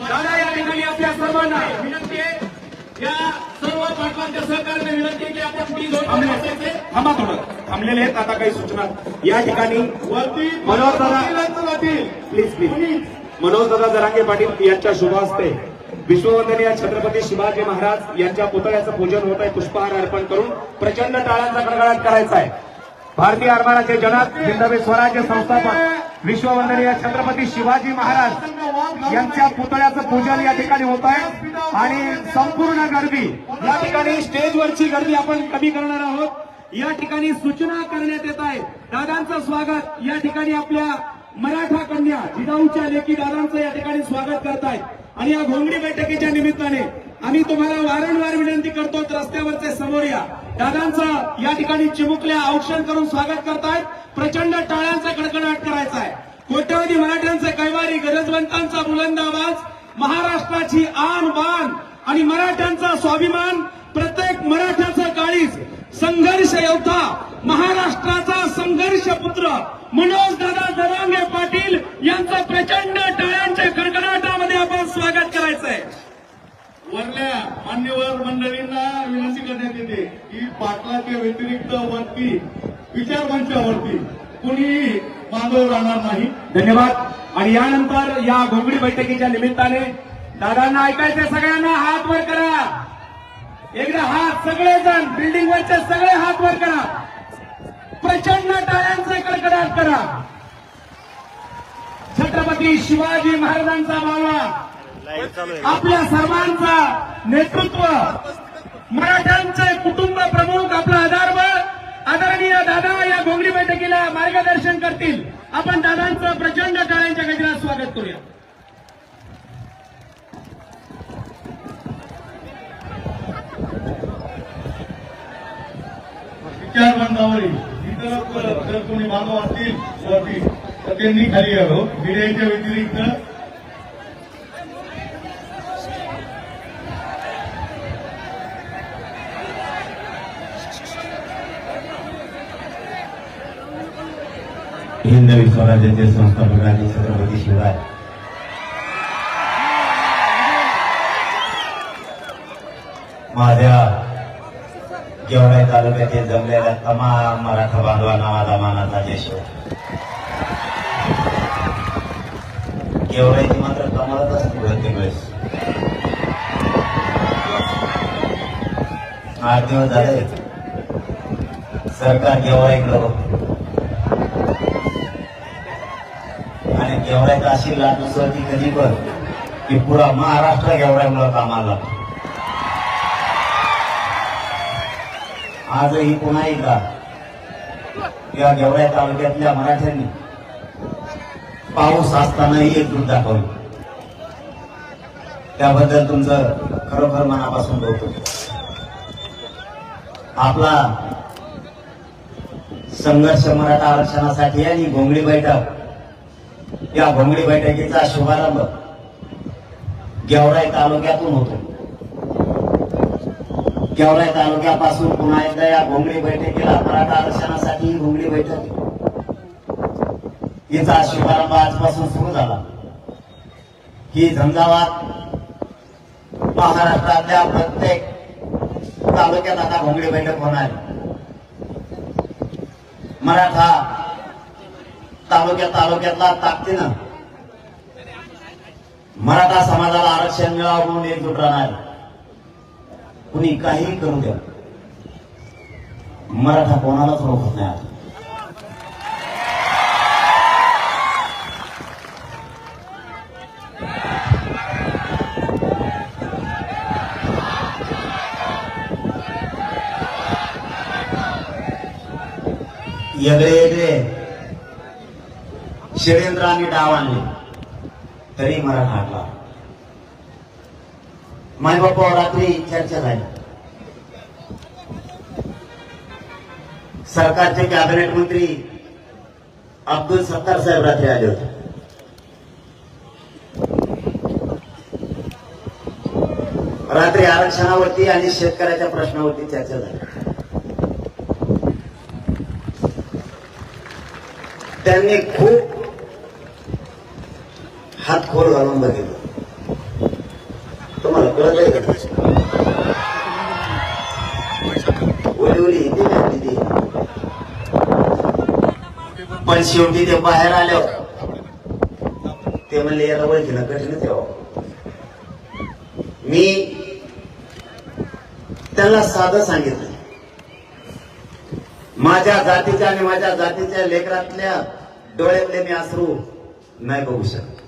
दादा या ठिकाणी आपल्या सर्वांना विनंती आहे. या सर्व पाटलांच्या सहकार्याने विनंती आहे की आपण दोन थांबले. थांबा थोडं. थांबलेले आहेत आता काही सूचना या ठिकाणी. वरती मनोज दादा. प्लीज प्लीज मनोज दादा जरांगे पाटील यांच्या शुभ हस्ते. विश्ववंदनीय छत्रपती शिवाजी महाराज यांच्या पुतळ्याचं पूजन होत आहे. पुष्पहार अर्पण करून प्रचंड टाळ्यांचा कडकडाट करायचा आहे. भारतीय आरमाराचे जनक हिंदवी स्वराज्य संस्थापक. विश्ववंदनीय छत्रपती शिवाजी महाराज यांच्या पुतळ्याचं पूजन या ठिकाणी होत आहे. आणि संपूर्ण गर्दी या ठिकाणी स्टेजवरची गर्दी आपण कमी करणार आहोत. या ठिकाणी सूचना करण्यात येत आहे. दादांचं स्वागत. या ठिकाणी आपल्या मराठा कन्या जिजाऊच्या लेखी दादांचं या ठिकाणी स्वागत करतायत आणि या घोंगडी बैठकीच्या निमित्ताने आम्ही तुम्हाला वारंवार विनंती करतो रस्त्यावरचे समोर या. दादांचं या ठिकाणी चिमुकल्या औक्षण करून स्वागत करतायत. प्रचंड टाळ्यांचा कडकडाट करायचा आहे. कोट्यवधी मराठ्यांचे कैवारी गरजवंतांचा बुलंद आवाज महाराष्ट्राची आन बान आणि मराठ्यांचा स्वाभिमान प्रत्येक मराठ्याचा काळीज संघर्ष योद्धा महाराष्ट्राचा संघर्ष पुत्र मनोज दादा दरांगे पाटील यांचं प्रचंड टाळ्यांच्या कडकडाटामध्ये आपण स्वागत करायचंय. वरल्या मान्यवर मंडळींना विनंती की पाटलाच्या व्यतिरिक्त वरती विचारमंचावरती कुणीही मागं राहणार नाही. धन्यवाद. आणि यानंतर या घोंगडी बैठकीच्या निमित्ताने दादांना ऐकायचं सगळ्यांना हात वर करा. एकदा हात सगळेजण बिल्डिंग वरचे सगळे हात वर करा. प्रचंड टाळ्यांचे कडकडाट करा. छत्रपती शिवाजी महाराजांचा बाबा आपल्या सर्वांचा नेतृत्व. मराठ्यांचे कुटुंब प्रमुख आपला आधारबळ आदरणीय दादा या घोंगडी बैठकीला मार्गदर्शन करतील. आपण दादांचं प्रचंड टाळ्यांच्या गजरात स्वागत करूया. विचारमंचावरील इतर जर कोणी बांधव असतील तर त्यांनी खाली यावं. मीडियाच्या व्यतिरिक्त हिंदवी स्वराज्याचे संस्थापक आणि छत्रपती शिवाय माझ्या गेवराई तालुक्यातील जमलेल्या तमाम मराठा बांधवांना माझा मानाचा देश गेवराईची मात्र कमालच असते प्रत्येक वेळेस आठ दिवस झाले सरकार गेवराईकडं घेवड्याचा अशी लाट उसळती कधी पण. की पुरा महाराष्ट्र गेवरायमुळे कामाला लागतो आजही पुन्हा एकदा या गेवराई तालुक्यातल्या मराठ्यांनी पाऊस असतानाही एकजूट दाखवली. त्याबद्दल तुमचं खरोखर मनापासून कौतुक. आपला संघर्ष मराठा आरक्षणासाठी आणि घोंगडी बैठक या भोंगडी बैठकीचा शुभारंभ गेवराई तालुक्यातून होतो. गेवराई तालुक्यापासून पुन्हा एकदा या भोंगडी बैठकीला मराठा आरक्षणासाठी ही घोंगडी बैठक. हिचा शुभारंभ आजपासून सुरू झाला. ही झंझावात महाराष्ट्रातल्या प्रत्येक तालुक्यात आता भोंगडी बैठक होणार मराठा तालुक्या तालुक्यातला ताकदीनं मराठा समाजाला आरक्षण मिळावं म्हणून एकजूट राहणार कुणी काहीही करू द्या. मराठा कोणालाच रोखत नाही आता. येगळे. वेगळे आणि डाव आणले तरी मराठा माय मायबापा रात्री चर्चा झाली. सरकारचे कॅबिनेट मंत्री अब्दुल सत्तार साहेब रात्री आले होते. रात्री आरक्षणावरती आणि शेतकऱ्याच्या प्रश्नावरती चर्चा झाली. त्यांनी खूप हात खोल घालून बघितलं. कळतंय का? ओली ओली पण शेवटी ते बाहेर आल्यावर ते म्हणले याला ओळखीनं कठीण ठेवा मी त्यांना साधं सांगितलं. माझ्या जातीच्या आणि माझ्या जातीच्या लेकरातल्या डोळ्यातले मी अश्रू नाही बघू शकत.